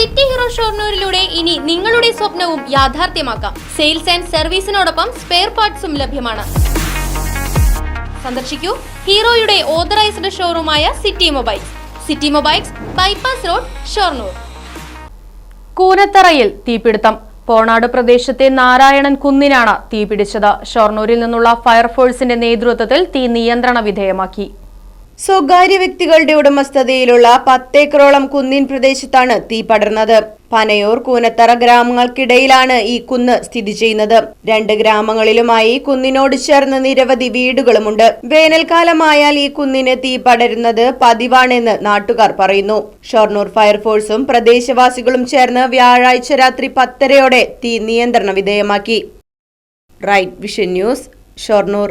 City hero ഷോർണൂരിലൂടെ ഇനി നിങ്ങളുടെ സ്വപ്നവും യാഥാർത്ഥ്യമാക്കാം. സെയിൽസ് ആൻഡ് സർവീസിനോടൊപ്പം സ്പെയർ പാർട്സും ലഭ്യമാണ്. സന്ദർശിക്കൂ ഹീറോയുടെ authorised ഷോറൂമായ city mobiles. City mobiles bypass road Shoranur. കൂനത്തറയിൽ തീപിടുത്തം. പോണാട് പ്രദേശത്തെ നാരായണൻ കുന്നിനാണ് തീപിടിച്ചത്. ഷൊർണൂരിൽ നിന്നുള്ള ഫയർഫോഴ്സിന്റെ നേതൃത്വത്തിൽ തീ നിയന്ത്രണ വിധേയമാക്കി. സ്വകാര്യ വ്യക്തികളുടെ ഉടമസ്ഥതയിലുള്ള പത്തേക്കറോളം കുന്നിൻ പ്രദേശത്താണ് തീ പടർന്നത്. പനയൂർ കൂനത്തറ ഗ്രാമങ്ങൾക്കിടയിലാണ് ഈ കുന്ന് സ്ഥിതി ചെയ്യുന്നത്. രണ്ട് ഗ്രാമങ്ങളിലുമായി കുന്നിനോട് ചേർന്ന് നിരവധി വീടുകളുമുണ്ട്. വേനൽക്കാലമായാൽ ഈ കുന്നിന് തീ പടരുന്നത് പതിവാണെന്ന് നാട്ടുകാർ പറയുന്നു. ഷൊർണൂർ ഫയർഫോഴ്സും പ്രദേശവാസികളും ചേർന്ന് വ്യാഴാഴ്ച രാത്രി പത്തരയോടെ തീ നിയന്ത്രണ വിധേയമാക്കി. Right vision news Shoranur.